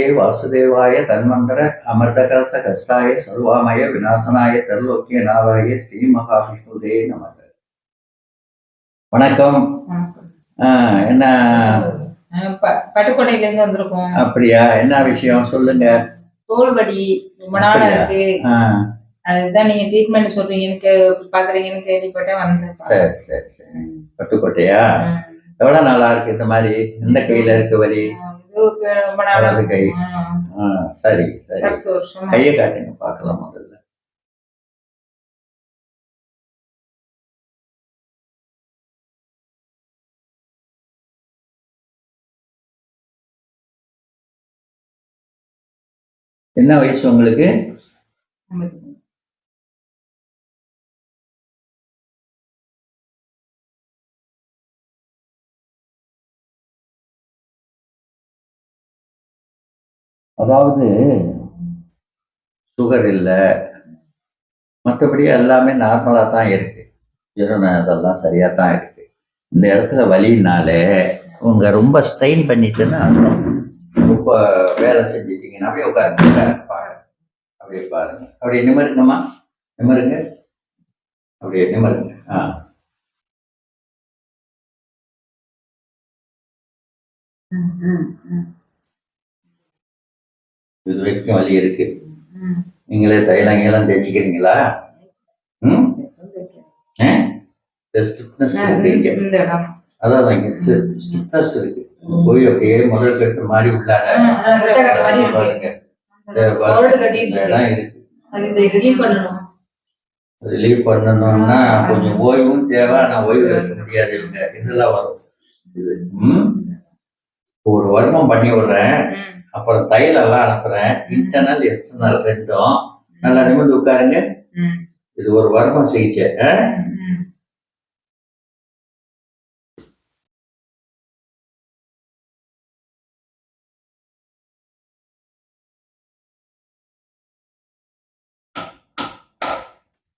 ஹே வாசுதேவாய தன்வந்தர அமிர்தகலச கஸ்தாய சர்வாமய விநாசனாய தர்லோக்கிய நாதாய ஸ்ரீ மகாவிஷ்ணுதே நமக வணக்கம் என்ன பட்டுக்கோட்டையில இருந்து வந்திருக்கோம். அப்படியா? என்ன விஷயம்? சொல்லுங்க. தோல் வலி ரொம்ப நாளா? இருக்கு. அதுதான் நீங்க ட்ரீட்மெண்ட் சொல்றீங்கன்னு பாக்குறீங்கன்னு கேள்விப்பட்டேன் வந்தேன். சரி சரி சரி. பட்டுக்கோட்டையா. எவ்வளவு நாளா இருக்கு இந்த மாதிரி? எந்த கையில இருக்கு நாளா வலது கை. சரி சரி. கையை காட்டுங்க பார்க்கலாம் முதல்ல. என்ன வயசு உங்களுக்கு? அதாவது சுகர் இல்லை. மற்றபடி எல்லாமே நார்மலாக தான் இருக்கு. ஜீரணம் அதெல்லாம் சரியாக தான் இருக்கு. இந்த இடத்துல வலினாலே உங்க ரொம்ப ஸ்ட்ரெயின் பண்ணிட்டுன்னு அர்த்தம் ரொம்ப வேலை செஞ்சிட்டீங்கன்னா அப்படியே உட்காருங்க. பாருங்க. அப்படியே பாருங்க. அப்படியே நிமிருங்கம்மா நிமிருங்க. அப்படியே நிமிருங்க. ஆ. ம், ம், ம், இது வரைக்கும் வலி இருக்கு. நீங்களே தைலம் கீழம் தேய்ச்சிக்கிறீங்களா? ம்? ஸ்டிப்னஸ் இருக்கு அதான் ஸ்டிப்னஸ் இருக்கு. போய் அப்படியே முதல் கட்டு மாதிரி இந்த ரிலீவ் பண்ணணும். ரிலீவ் பண்ணணும்னா கொஞ்சம் ஓய்வும் தேவை. ஆனா ஓய்வு எடுக்க முடியாது இவங்க. இதெல்லாம் வரும். இது ஒரு வருமம் பண்ணி விடுறேன். அப்புறம் தைலம் எல்லாம் அனுப்புறேன். இன்டர்னல் எக்ஸ்டர்னல் ரெண்டும். நல்லா நிமிர்ந்து உட்காருங்க. இது ஒரு வருமம் சிகிச்சை.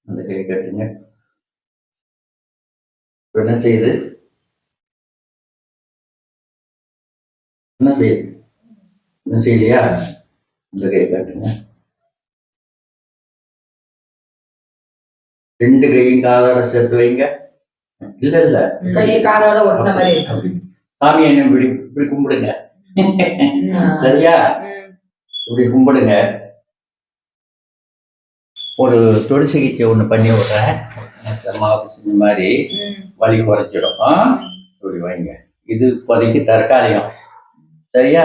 அந்த கை கட்டுங்க. என்ன செய்யுது? என்ன செய்யுது? செய்யலையா இந்த கை கட்டுங்க ரெண்டு கையும் காலோட சேர்த்து வைங்க இல்ல இல்ல கை காதோட ஒட்டின மாதிரி. சாமி என்ன இப்படி இப்படி கும்பிடுங்க. சரியா. இப்படி கும்பிடுங்க ஒரு தொடு சிகிச்சை ஒண்ணு பண்ணி விடுறேன் அம்மாவுக்கு செஞ்ச மாதிரி. வலி குறைச்சிடும்? இப்படி வைங்க இது இப்போதைக்கு தற்காலிகம் சரியா.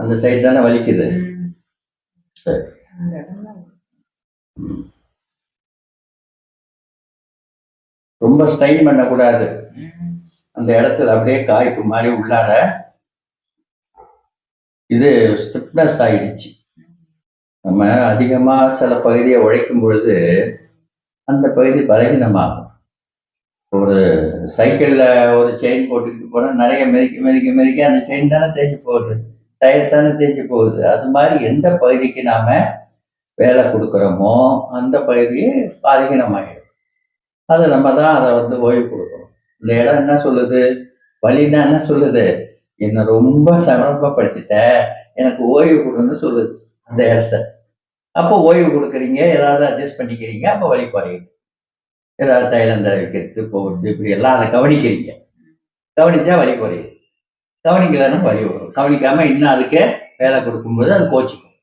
அந்த சைடு தானே வலிக்குது. சரி. ரொம்ப ஸ்ட்ரைன் பண்ணக்கூடாது. அந்த இடத்துல அப்படியே காய்ப்பு மாதிரி உள்ளார இது ஸ்டிப்னஸ் ஆயிடுச்சு நம்ம அதிகமா சில பகுதியை உழைக்கும் பொழுது அந்த பகுதி பலகீனமாகும் ஒரு சைக்கிள்ல ஒரு செயின் போட்டுக்கிட்டு போனா நிறைய மிதிக்க மிதிக்க மிதிக்க அந்த செயின் தானே தேஞ்சு போகுது டயர் தானே தேஞ்சு போகுது. அது மாதிரி எந்த பகுதிக்கு நாம வேலை கொடுக்குறோமோ அந்த பகுதியே பாதிகீனமாகிடும் அது நம்ம தான் அதை வந்து ஓய்வு கொடுக்கணும். இந்த இடம் என்ன சொல்லுது? வழின்னா என்ன சொல்லுது? என்னை ரொம்ப சமர்ப்பப்படுத்திட்ட எனக்கு ஓய்வு கொடுன்னு சொல்லுது. அந்த இடத்த. அப்போ ஓய்வு கொடுக்குறீங்க. ஏதாவது அட்ஜஸ்ட் பண்ணிக்கிறீங்க. அப்போ வழி குறையுது ஏதாவது தைலம் வைக்கிறது போகிறது இப்படி எல்லாம் அதை கவனிக்கிறீங்க. கவனிச்சா வழி குறையுது கவனிக்கலைன்னா வலி வரும் கவனிக்காம இன்னும் அதுக்கு வேலை கொடுக்கும்போது அது கோச்சிக்கும்.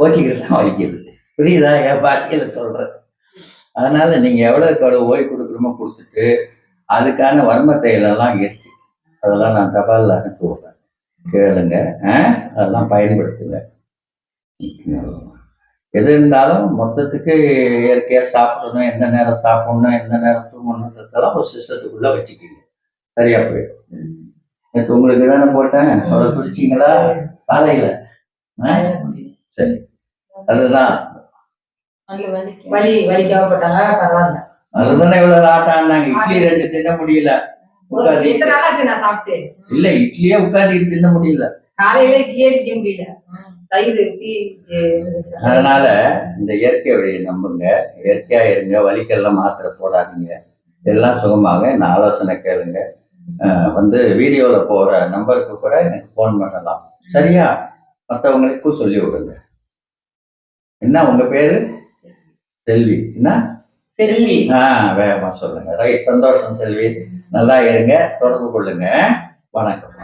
கோச்சிக்கிறது தான் வலிக்கிறது புரியுதா? என் பாட்டியில சொல்றது. அதனால நீங்க எவ்வளவுக்கு எவ்வளவு ஓய்வு கொடுக்குறோமோ கொடுத்துட்டு அதுக்கான வர்ம தைலெல்லாம் இருக்கு அதெல்லாம் நான் தபாலில் அனுப்பி விடுறேன் கேளுங்க. ஆ? அதெல்லாம் பயன்படுத்துங்க. எது இருந்தாலும் மொத்தத்துக்கு இயற்கையாக சாப்பிடணும். எந்த நேரம் சாப்பிடணும் எந்த நேரம் தூங்கணுன்றதெல்லாம் ஒரு சிஸ்டத்துக்குள்ளே வச்சுக்கிங்க. சரியா போயிடும். நேற்று உங்களுக்கு தானே போட்டேன்? அவ்வளோ குடிச்சிங்களா? காலையில். சரி. அதுதான். வலி வலிக்காம போட்டாங்க பரவாயில்ல. அதுதானே இவ்வளவு ஆட்டம் ஆடினாங்க இட்லி ரெண்டு தின்ன முடியல. இல்ல இட்லியே உட்காந்து தின்ன முடியல. காலையில இட்லியே திக்க முடியல. அதனால இந்த இயற்கை வழியை நம்புங்க. இயற்கையா இருங்க. வலிக்கெல்லாம் மாத்திரை போடாதீங்க. எல்லாம் சுகமாக. இந்த ஆலோசனை கேளுங்க. வந்து வீடியோல போற நம்பருக்கு கூட எனக்கு ஃபோன் பண்ணலாம். சரியா? மற்றவங்களுக்கும் சொல்லி விடுங்க. என்ன உங்க பேரு? செல்வி. என்ன? செல்வி. ஆ வேகமா சொல்லுங்க. ரைட் சந்தோஷம் செல்வி. நல்லா இருங்க. தொடர்பு கொள்ளுங்க. வணக்கம்.